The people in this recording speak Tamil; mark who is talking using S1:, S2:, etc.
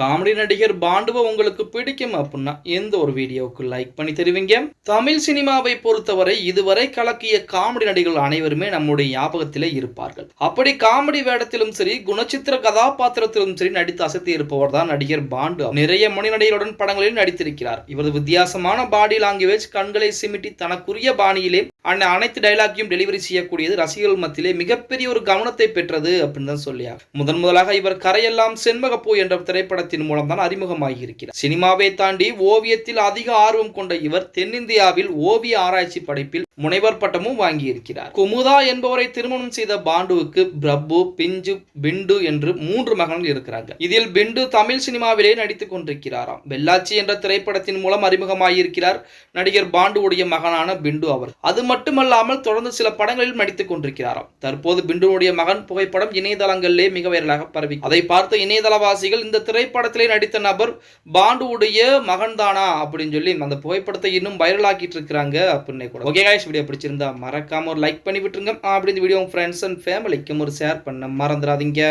S1: காமெடி நடிகர் பாண்டுவை உங்களுக்கு பிடிக்கும் அப்படின்னா எந்த ஒரு வீடியோவுக்கு லைக் பண்ணி தருவீங்க? தமிழ் சினிமாவை பொறுத்தவரை இதுவரை கலக்கிய காமெடி நடிகர்கள் அனைவருமே நம்முடைய ஞாபகத்திலே இருப்பார்கள். அப்படி காமெடி வேடத்திலும் சரி குணச்சித்திர கதாபாத்திரத்திலும் சரி நடித்து அசத்தி இருப்பவர் தான் நடிகர் பாண்டு. நிறைய மணி நடிகருடன் படங்களில் நடித்திருக்கிறார். இவரது வித்தியாசமான பாடி லாங்குவேஜ் கண்களை சிமிட்டி தனக்குரிய பாணியிலே அந்த அனைத்து டைலாக்கையும் டெலிவரி செய்யக்கூடியது ரசிகர்கள் மத்தியிலே மிகப்பெரிய ஒரு கவனத்தை பெற்றது அப்படின்னு தான் சொல்லியார் முதன் முதலாக இவர் கரையெல்லாம் செண்பகப்பூ என்ற திரைப்படத்தின் மூலம் தான் அறிமுகமாகி இருக்கிறார் சினிமாவை தாண்டி ஓவியத்தில் அதிக ஆர்வம் கொண்ட இவர் தென்னிந்தியாவில் ஓவிய ஆராய்ச்சி படைப்பில் முனைவர் பட்டமும் வாங்கியிருக்கிறார். குமுதா என்பவரை திருமணம் செய்த பாண்டுவுக்கு பிரபு பிஞ்சு பிண்டு என்று மூன்று மகன்கள் இருக்கிறாங்க இதில் பிண்டு தமிழ் சினிமாவிலே நடித்துக் கொண்டிருக்கிறாராம். வெள்ளாச்சி என்ற திரைப்படத்தின் மூலம் அறிமுகமாகியிருக்கிறார் நடிகர் பாண்டுவுடைய மகனான பிண்டு அவர். அது மட்டுமல்லாமல் தொடர்ந்து சில படங்களில் நடித்துக் கொண்டிருக்கிறாராம். தற்போது பிண்டுவுடைய மகன் புகைப்படம் இணையதளங்களிலே மிக வைரலாக பரவி. அதை பார்த்த இணையதளவாசிகள் இந்த திரைப்படத்திலே நடித்த நபர் பாண்டுவுடைய மகன் தானா அப்படின்னு சொல்லி அந்த புகைப்படத்தை இன்னும் வைரலாக்கிட்டு இருக்கிறாங்க அப்படின்னு கூட. ஓகே வீடியோ பிடிச்சிருந்தா மறக்காம ஒரு லைக் பண்ணி விட்டுருங்க. அப்படி இந்த வீடியோ ஃப்ரெண்ட்ஸ் அண்ட் ஃபேமிலிக்கும் ஒரு ஷேர் பண்ண மறந்துடாதீங்க.